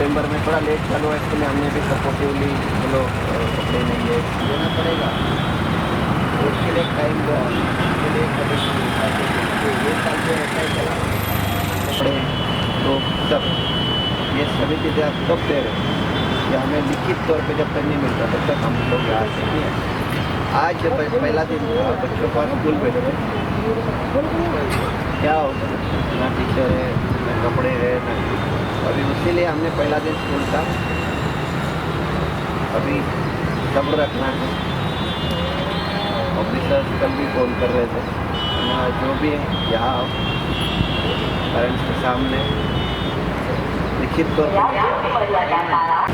सितंबर में थोड़ा लेट चलो है इसलिए हमने भी सपोर्टिवली चलो कपड़े नहीं है देना पड़ेगा। उसके लिए टाइम उसके लिए ये साल जो ऐसा ही चला। कपड़े। तो सब ये सभी चीज़ें आप कब दे रहे हो, कि हमें लिखित तौर पे जब तक नहीं मिलता, तब तक हम लोग यहाँ से नहीं आए। आज जब पहला दिन बच्चों का स्कूल भेज बैठे क्या ना टीचर है। ना कपड़े है, ना। अभी उसके लिए हमने पहला दिन स्कूल था। अभी सब्र रखना है। ऑफिसर्स कल भी फ़ोन कर रहे थे। ना जो भी है, यहाँ पेरेंट्स के सामने। लिखित तौर पर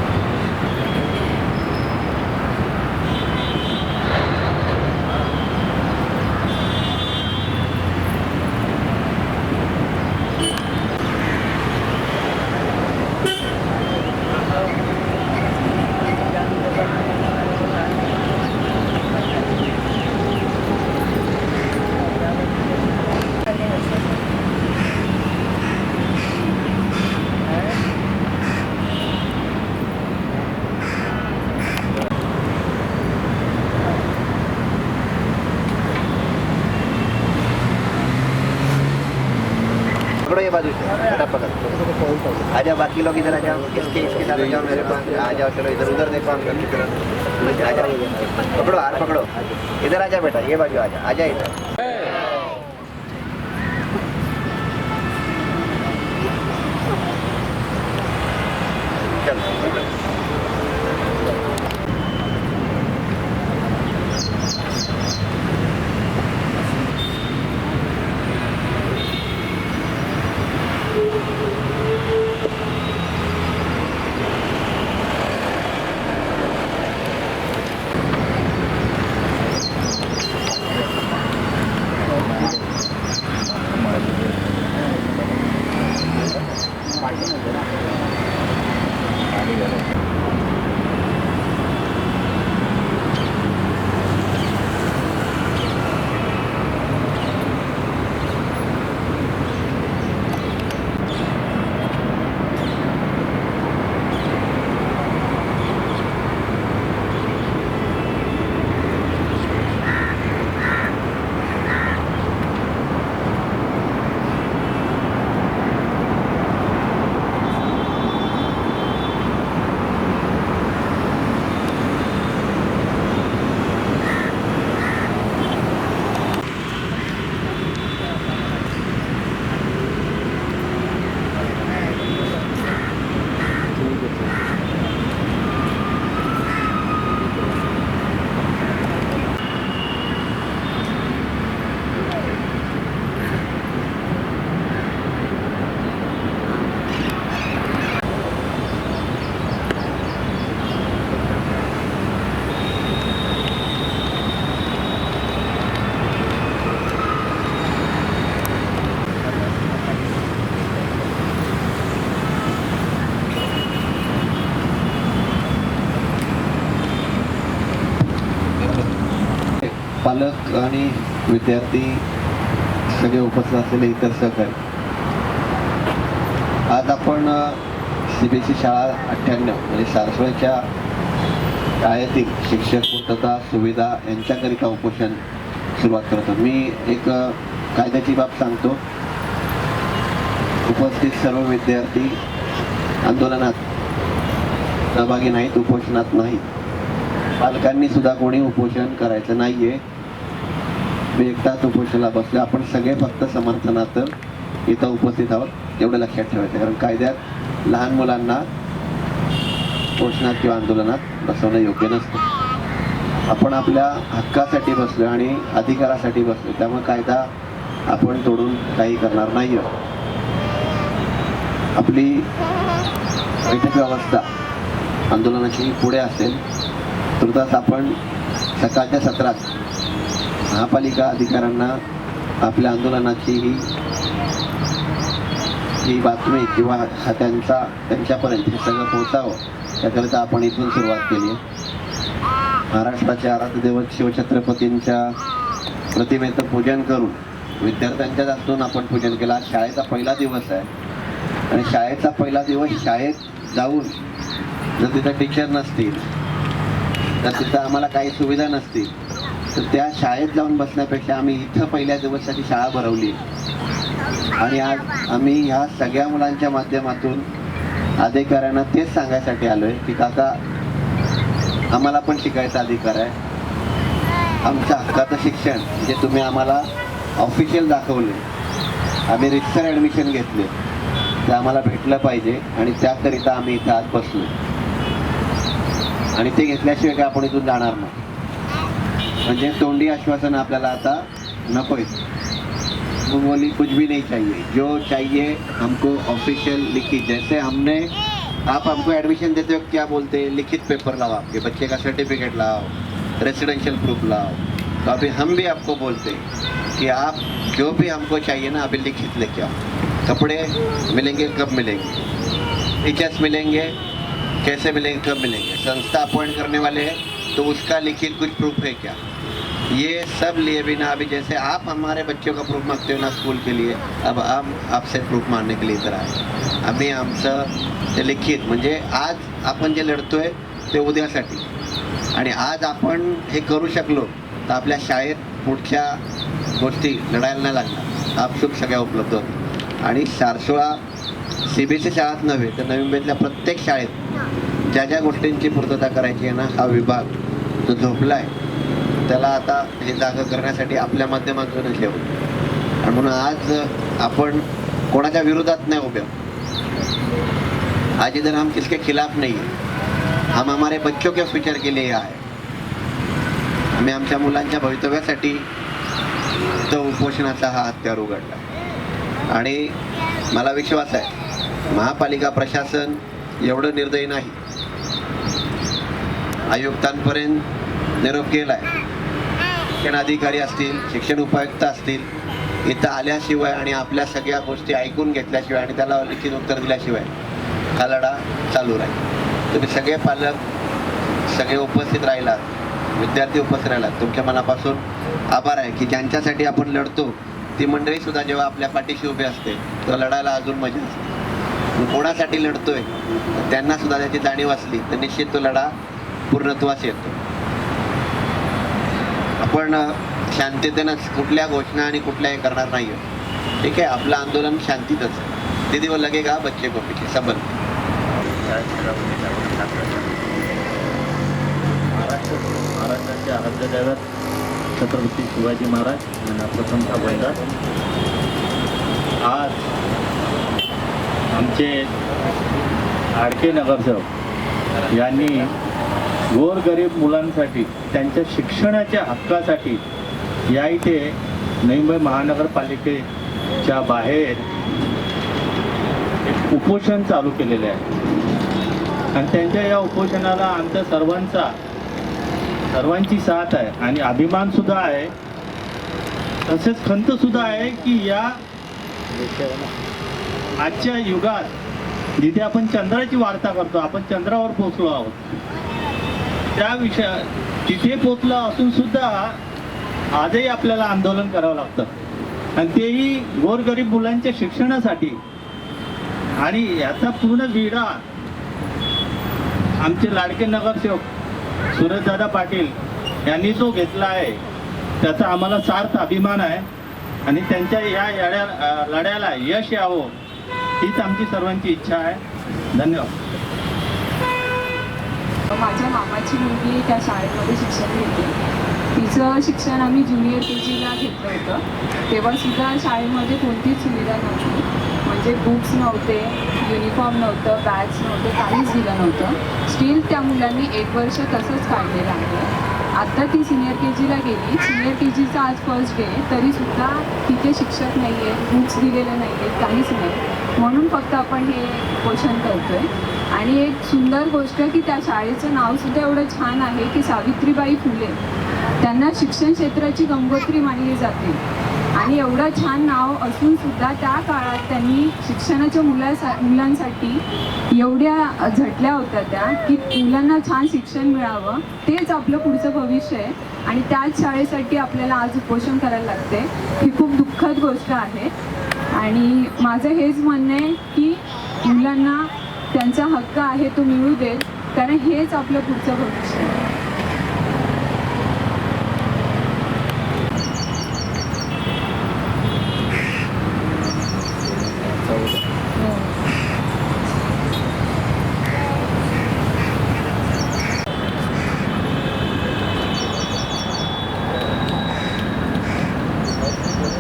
ये बाजू से बेटा पकड़। आ जाओ बाकी लोग इधर आ जाओ इसके इसके साथ आ जाओ मेरे पास आ जाओ चलो इधर उधर देखो हम लोग की तरफ आ जाओ पकड़ो हार पकड़ो। इधर आ जाओ बेटा ये बाजू आ जाओ आ जाओ इधर। पालक आणि विद्यार्थी सगळे उपस्थित असलेले इतर सहकारी. आज आपण सी बी एस ई शाळा अठ्ठ्याण्णव म्हणजे सारस्वतच्या शाळेतील शिक्षक पूर्तता सुविधा यांच्याकरिता उपोषण सुरुवात करतो. मी एक कायद्याची बाब सांगतो. उपस्थित सर्व विद्यार्थी आंदोलनात सहभागी नाहीत उपोषणात नाहीत. पालकांनी सुद्धा कोणी उपोषण करायचं नाही आहे मी एकटाच उपोषणाला बसलो आपण सगळे फक्त समर्थनात इथं उपस्थित आहोत एवढं लक्षात ठेवायचं कारण कायद्यात लहान मुलांना पोषणात किंवा आंदोलनात बसवणं योग्य नसतं. आपण आपल्या हक्कासाठी बसलो आणि अधिकारासाठी बसलो त्यामुळे कायदा आपण तोडून काही करणार नाही आपली बैठक व्यवस्था आंदोलनाची पुढे असेल तुर्तास आपण सकाळच्या सत्रात महापालिका अधिकाऱ्यांना आपल्या आंदोलनाची ही ही बातमी किंवा हा त्यांचा त्यांच्यापर्यंत हे सगळं पोहोचावं त्याकरिता आपण इथून सुरुवात केली महाराष्ट्राचे महाराष्ट्राच्या शिवछत्रपतींच्या प्रतिमेचं पूजन करून विद्यार्थ्यांच्या असून आपण पूजन केलं. आज शाळेचा पहिला दिवस आहे. आणि शाळेचा पहिला दिवस शाळेत जाऊन जर तिथं टीचर नसतील तर तिथं आम्हाला काही सुविधा नसतील त्या शाळेत जाऊन बसण्यापेक्षा आम्ही इथं पहिल्या दिवसाची शाळा भरवली. आणि आज आम्ही ह्या सगळ्या मुलांच्या माध्यमातून अधिकाऱ्यांना तेच सांगायसाठी आलोय की काका आम्हाला पण शिकायचा अधिकार आहे. आमच्या हक्काचं शिक्षण जे तुम्ही आम्हाला ऑफिशियल दाखवले आम्ही रिक्सर ॲडमिशन घेतले ते आम्हाला भेटलं पाहिजे आणि त्याकरिता आम्ही इथं आज बसलो आणि ते घेतल्याशिवाय काय आपण इथून जाणार नाही. म्हणजे तोंडी आश्वासन आपल्याला आता नकोय. बोली कुछ भी नहीं चाहिए. जो चाहिए हमको ऑफिशियल लिखित जैसे हमने, आप हमको एडमिशन देते हो, क्या बोलते हैं? लिखित पेपर लाओ आपके बच्चे का सर्टिफिकेट लाओ रेसिडेंशियल प्रूफ लाओ. तो अभी हम भी आपको बोलते हैं कि आप जो भी हमको चाहिए ना, अभी लिखित लेके आओ. कपड़े मिलेंगे, कब मिलेंगे? टीचर्स मिलेंगे, कैसे मिलेंगे, कब मिलेंगे? संस्था अपॉइंट करने वाले हैं तो उसका लिखित कुछ प्रूफ है क्या? ये सब लिए बिना अभी जैसे आप हमारे बच्चों का प्रूफ मांगते हो ना स्कूल के लिए अब हम आपसे प्रूफ मागने के लिए इधर आए आम्ही आमचं ते लिखित म्हणजे आज आपण जे लढतोय ते उद्यासाठी. आणि आज आपण हे करू शकलो तर आपल्या शाळेत पुढच्या गोष्टी लढायला नाही लागणार. आपसुक सगळ्या उपलब्ध होत आणि सारसोळा सी बी एस शाळात नव्हे तर नवी मुंबईतल्या प्रत्येक शाळेत ज्या ज्या गोष्टींची पूर्तता करायची आहे ना हा विभाग जो झोपला आहे त्याला आता हे जागा करण्यासाठी आपल्या माध्यमातून ठेवू. आणि म्हणून आज आपण कोणाच्या विरोधात नाही उभे आहोत. आज इधर हम किसके खिलाफ नाही हम हमारे बच्चों के फ्युचर के लिए आहे. आम्ही आमच्या मुलांच्या भवितव्यासाठी तो उपोषणाचा हा हत्यार उघडला. आणि मला विश्वास आहे महापालिका प्रशासन एवढं निर्दयी नाही. आयुक्तांपर्यंत निरोप केला आहे अधिकारी असतील शिक्षण उपायुक्त असतील इथं आल्याशिवाय आणि आपल्या सगळ्या गोष्टी ऐकून घेतल्याशिवाय आणि त्याला लिखित उत्तर दिल्याशिवाय हा लढा चालू राहील. तुम्ही सगळे पालक सगळे उपस्थित राहिलात विद्यार्थी उपस्थित राहिलात तुमच्या मनापासून आभार आहे की ज्यांच्यासाठी आपण लढतो ती मंडळी सुद्धा जेव्हा आपल्या पाठीशी उभी असते तेव्हा लढायला अजून मजा असते. कोणासाठी लढतोय त्यांना सुद्धा त्याची जाणीव असली तर निश्चित तो लढा पूर्णत्वास येतो. आपण अ, शांततेनं कुठल्या घोषणा आणि कुठल्याही करणार नाही ठीक आहे? आपलं आंदोलन शांतीतच दीदी वो लगेगा बच्चे को पीछे सबल महाराष्ट्र महाराष्ट्राचे आराध्य दैवत छत्रपती शिवाजी महाराज यांना प्रथम वैराट आज आमचे आडके नगरसेवक यांनी गोरगरीब मुलांसाठी त्यांच्या शिक्षणाच्या हक्कासाठी या इथे नवी मुंबई महानगरपालिकेच्या बाहेर एक उपोषण चालू केलेले आहे. आणि त्यांच्या या उपोषणाला आमच्या सर्वांचा सर्वांची साथ आहे आणि अभिमान सुद्धा आहे. तसेच खंत सुद्धा आहे की या आजच्या युगात जिथे आपण चंद्राची वार्ता करतो आपण चंद्रावर पोचलो आहोत. त्या विषया तिथे पोचलं असून सुद्धा आजही आपल्याला आंदोलन करावं लागतं. आणि तेही गोरगरीब मुलांच्या शिक्षणासाठी. आणि याचा पूर्ण विडा आमचे लाडके नगरसेवक सुरजदादा पाटील यांनी जो घेतला आहे. त्याचा आम्हाला सार्थ अभिमान आहे. आणि त्यांच्या या लढ्या लढ्याला यश यावं हीच आमची सर्वांची इच्छा आहे. धन्यवाद. माझ्या मामाची मुलगी त्या शाळेमध्ये शिक्षण घेते. तिचं शिक्षण आम्ही ज्युनियर के जीला घेतलं होतं. तेव्हासुद्धा शाळेमध्ये कोणतीच सुविधा नव्हती. म्हणजे बुक्स नव्हते युनिफॉर्म नव्हतं बॅग्स नव्हते काहीच दिलं नव्हतं. स्टील त्या मुलांनी एक वर्ष तसंच काढलेलं आहे आत्ता ती सिनियर के जीला गेली. सिनियर के जीचा आज फर्स्ट डे तरीसुद्धा तिथे शिक्षक नाही आहेत बुक्स दिलेले नाही आहेत काहीच नाही. म्हणून फक्त आपण हे पोषण आहे आणि एक सुंदर गोष्ट की त्या शाळेचं नावसुद्धा एवढं छान आहे की सावित्रीबाई फुले. त्यांना शिक्षण क्षेत्राची गंगोत्री मानली जाते. आणि एवढं छान नाव असून सुद्धा त्या काळात त्यांनी शिक्षणाच्या मुलासा मुलांसाठी एवढ्या झटल्या होत्या त्या की मुलांना छान शिक्षण मिळावं. तेच आपलं पुढचं भविष्य आहे. आणि त्याच शाळेसाठी आपल्याला आज उपोषण करायला लागते. ही खूप दुःखद गोष्ट आहे. आणि माझं हेच म्हणणं आहे की मुलांना त्यांचा हक्क आहे तो मिळू देत कारण हेच आपलं पुढचं भविष्य आहे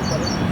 you.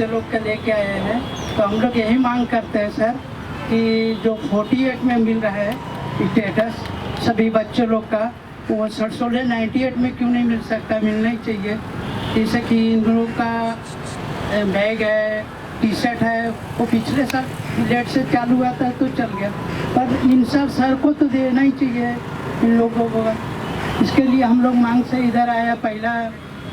बच्चे लोग के लेके आए हैं। तो हम लोग यही मांग करते हैं, सर, कि जो 48 में मिल रहा है स्टेटस सभी बच्चे लोग का, वो सर सोलह नाइन्टी एट में क्यों नहीं मिल सकता? मिलना ही चाहिए। जैसे कि इन लोगों का बैग है टी शर्ट है, वो पिछले साल लेट से चालू हुआ था तो चल गया। पर इन सब सर को तो देना ही चाहिए इन लोगों को। इसके लिए हम लोग मांग से इधर आया, पहला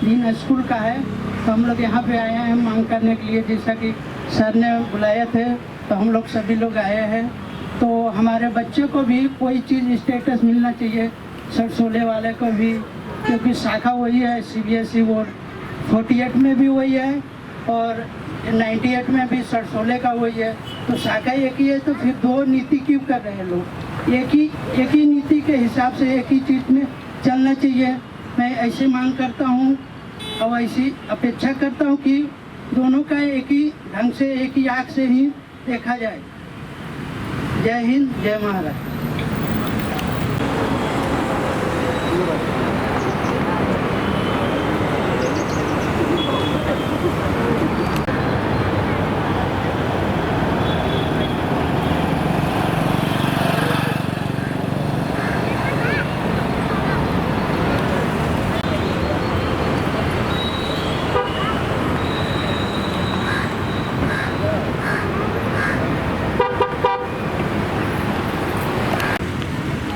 दिन स्कूल का है। तो हम लोग यहाँ पे आए हैं मांग करने के लिए, जैसा कि सर ने बुलाए थे तो हम लोग सभी लोग आए हैं। तो हमारे बच्चे को भी कोई चीज़ स्टेटस मिलना चाहिए, सर सोले वाले को भी, क्योंकि शाखा वही है C B S E board forty eight में भी वही है, और 98 में भी सर सोले का वही है। तो शाखा एक ही है तो फिर दो नीति क्यों कर रहे हैं लोग? एक ही एक ही नीति के हिसाब से एक ही चीज़ में चलना चाहिए। मैं ऐसे मांग करता हूँ और ऐसी अपेक्षा करता हूँ कि दोनों का एक ही ढंग से एक ही आँख से ही देखा जाए। जय हिंद जय महाराज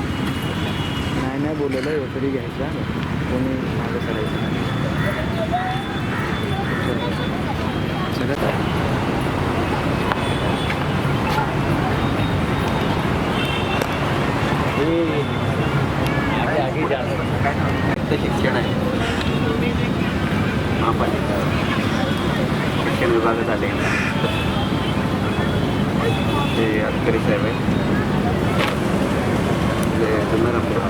नाही नाही बोललेलं आहे तरी घ्यायचा कोणी मागं सरायचं नाही ते शिक्षण आहे महापालिका शिक्षण विभागात आले ते अधकारी साहेब आहे ते गंगारामपूर.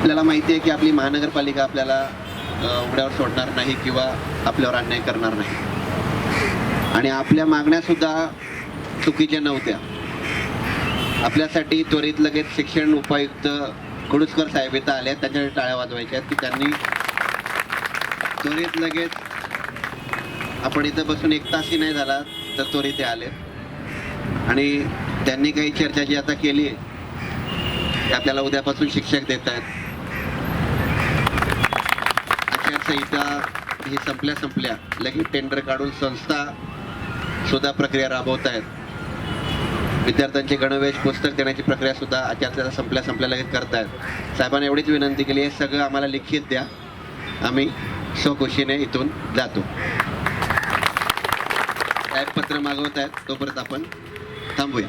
आपल्याला माहिती आहे की आपली महानगरपालिका आपल्याला उघड्यावर सोडणार नाही किंवा आपल्यावर अन्याय करणार नाही. आणि आपल्या मागण्यासुद्धा चुकीच्या नव्हत्या. आपल्यासाठी त्वरित लगेच शिक्षण उपायुक्त कुडुसकर साहेब इथं आले आहेत त्यांच्या टाळ्या वाजवायच्या आहेत की त्यांनी त्वरित लगेच आपण इथं बसून एक तासही नाही झाला तर त्वरित ते आले. आणि त्यांनी काही चर्चा जी आता केली आहे आपल्याला उद्यापासून शिक्षक देत आहेत. आचारसंहिता ही संपल्या संपल्या. लगेच टेंडर काढून संस्था सुद्धा प्रक्रिया राबवत आहेत. विद्यार्थ्यांचे गणवेश पुस्तक देण्याची प्रक्रिया सुद्धा आचारसंहिता संपल्या संपल्या लगेच करतायत साहेबांना एवढीच विनंती केली हे सगळं आम्हाला लिखित द्या. आम्ही स्वखुशीने इथून जातो. साहेब पत्र मागवत आहेत तोपर्यंत आपण थांबूया.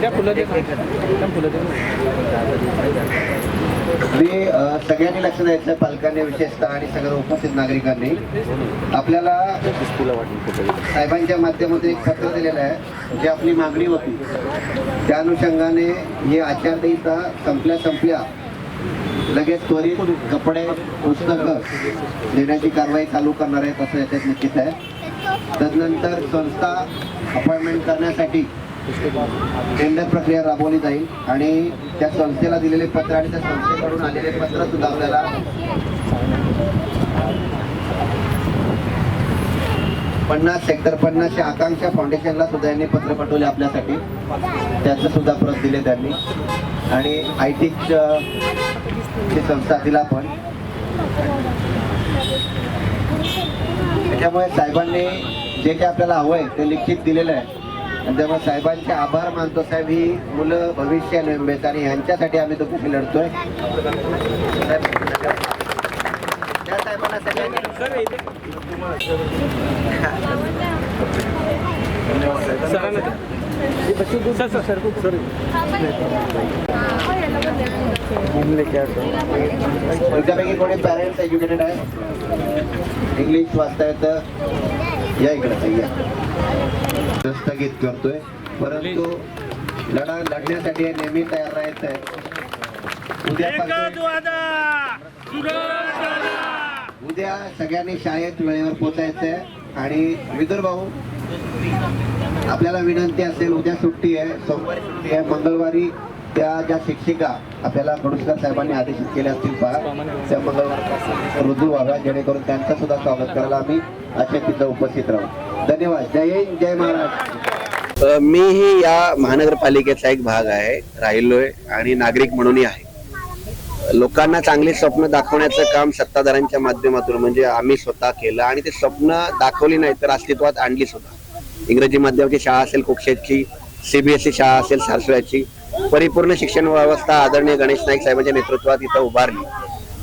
त्या फुलं दे. फुलं दे. मी सगळ्यांनी लक्ष द्यायचं पालकांनी विशेषतः आणि सगळ्या उपस्थित नागरिकांनी. आपल्याला साहेबांच्या माध्यमातून एक पत्र दिलेलं आहे जी आपली मागणी होती. त्या अनुषंगाने ही आचारसंहिता संपल्या संपल्या. लगेच त्वरित कपडे पुस्तकं देण्याची कारवाई चालू करणार आहेत असं याच्यात निश्चित आहे. तदनंतर संस्था अपॉइंटमेंट करण्यासाठी टेंडर प्रक्रिया राबवली जाईल आणि त्या संस्थेला दिलेले पत्र आणि त्या संस्थेकडून आलेले पत्र सुद्धा आपल्याला पन्नास सेक्टर पन्नासच्या आकांक्षा फाउंडेशनला सुद्धा यांनी पत्र पाठवले आपल्यासाठी. त्याचं सुद्धा प्रत दिले त्यांनी. आणि आय ची संस्था दिला पण. त्याच्यामुळे साहेबांनी जे काही आपल्याला हवं आहे ते लिखित दिलेलं आहे. आणि त्यामुळे साहेबांचे आभार मानतो. साहेब ही मुलं भविष्य आणि ह्यांच्यासाठी आम्ही तो कशी लढतोय. त्या साहेबांना सगळ्यांनी तुमच्यापैकी कोणी पॅरेंट्स एज्युकेटेड आहे? इंग्लिश वाचता येतं? या इकडे या. स्थगित करतोय. परंतु लढा लढण्यासाठी नेहमी तयार राहायचं आहे उद्या उद्या सगळ्यांनी शाळेत वेळेवर पोचायचं आहे आणि विदुर भाऊ आपल्याला विनंती असेल उद्या सुट्टी आहे. सोमवारी सुट्टी आहे मंगळवारी त्या ज्या शिक्षिका आपल्याला कडुसकर साहेबांनी आदेशित केल्या असतील पहा त्या मंगळवार रुजू व्हाव्या जेणेकरून त्यांचं सुद्धा स्वागत करायला आम्ही अशा तिथं उपस्थित राहू. धन्यवाद. जय हिंद जय महाराज. मीही या महानगरपालिकेचा एक भाग आहे राहिलोय आणि नागरिक म्हणूनही आहे. लोकांना चांगली स्वप्न दाखवण्याचं काम सत्ताधाऱ्यांच्या माध्यमातून म्हणजे आम्ही स्वतः केलं आणि ते स्वप्न दाखवली नाही तर अस्तित्वात आणली सुद्धा. इंग्रजी माध्यमाची शाळा असेल कुक्षेतची सीबीएसई शाळा असेल सासऱ्याची परिपूर्ण शिक्षण व्यवस्था आदरणीय गणेश नाईक साहेबांच्या नेतृत्वात इथं उभारली.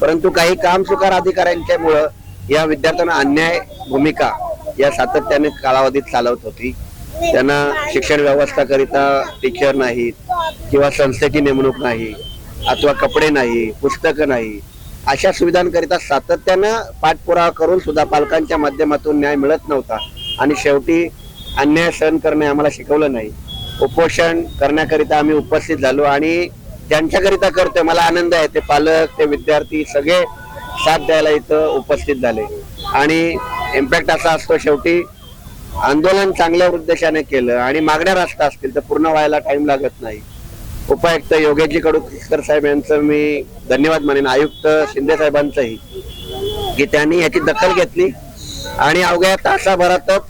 परंतु काही कामचुकार अधिकाऱ्यांच्यामुळं या विद्यार्थ्यांना अन्याय भूमिका या सातत्याने कालावधीत चालवत होती. त्यांना शिक्षण व्यवस्था करिता टीचर नाहीत किंवा संस्थेची नेमणूक नाही अथवा कपडे नाही पुस्तकं नाही अशा सुविधांकरिता सातत्यानं पाठपुरावा करून सुद्धा पालकांच्या माध्यमातून न्याय मिळत नव्हता आणि शेवटी अन्याय सहन करणे आम्हाला शिकवलं नाही. उपोषण करण्याकरिता आम्ही उपस्थित झालो आणि ज्यांच्याकरिता करतोय मला आनंद आहे. ते पालक ते विद्यार्थी सगळे साथ द्यायला इथं उपस्थित झाले. आणि इम्पॅक्ट असा असतो शेवटी आंदोलन चांगल्या उद्देशाने केलं आणि मागण्या रास्त असतील तर पूर्ण व्हायला टाइम लागत नाही. उपायुक्त योगेशजी कडूकर साहेब यांचं मी धन्यवाद मानेन आयुक्त शिंदे साहेबांचंही की त्यांनी याची दखल घेतली. आणि अवघ्या तासाभरातच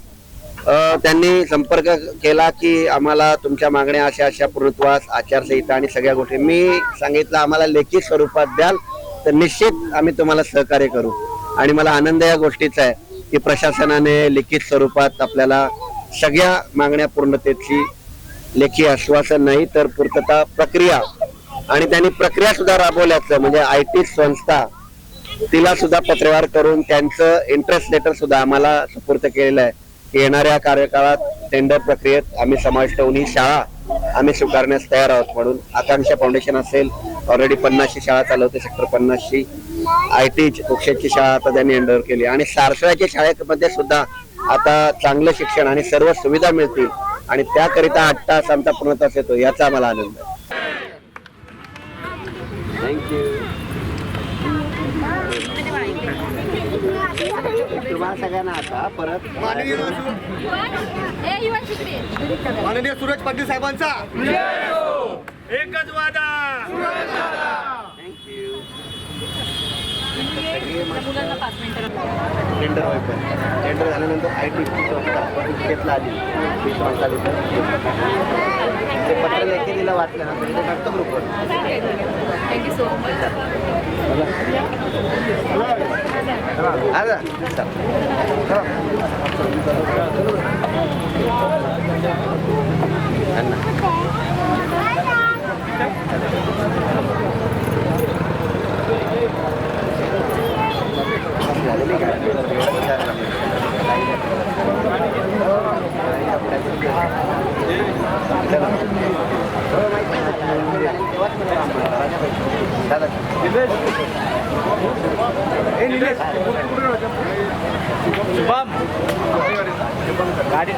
त्यांनी संपर्क केला की आम्हाला तुमच्या मागण्या अशा अशा पूर्णत्वास आचारसंहिता आणि सगळ्या गोष्टी. मी सांगितलं आम्हाला लेखी स्वरूपात द्याल तर निश्चित आम्ही तुम्हाला सहकार्य करू. आणि मला आनंद या गोष्टीचा आहे की प्रशासनाने लिखित स्वरूपात आपल्याला सगळ्या मागण्या पूर्णतेची लेखी आश्वासन नाही तर पूर्तता प्रक्रिया. आणि त्यांनी प्रक्रिया सुद्धा राबवल्याचं म्हणजे आय टी संस्था तिला सुद्धा पत्रव्यवहार करून त्यांचं इंटरेस्ट लेटर सुद्धा आम्हाला सुपूर्त केलेलं आहे. येणाऱ्या कार्यकाळात टेंडर प्रक्रियेत आम्ही समाविष्ट होऊन ही शाळा आम्ही स्वीकारण्यास तयार आहोत म्हणून आकांक्षा फाउंडेशन असेल ऑलरेडी पन्नासशी शाळा चालवते सेक्टर पन्नासशी आय टी कुक्षेची शाळा आता त्यांनी हँडओव्हर केली. आणि सारसळ्याच्या शाळेमध्ये सुद्धा आता चांगलं शिक्षण आणि सर्व सुविधा मिळतील. आणि त्याकरिता आठ तास आमचा पूर्ण तास येतो याचा आम्हाला आनंद आहे थँक्यू तुम्हाला सगळ्यांना आता परत माननीय सूरज पाटील साहेबांचा. एकच वादा. मुलांना पाच मिनिटं टेंडर झाल्यानंतर आय टी आली. ती संस्था तिथं ते पत्र लेखी दिलं वाचलं ना तरी ते टाकतो ग्रुपवर थँक्यू सो मच चला. शुभम. गाडी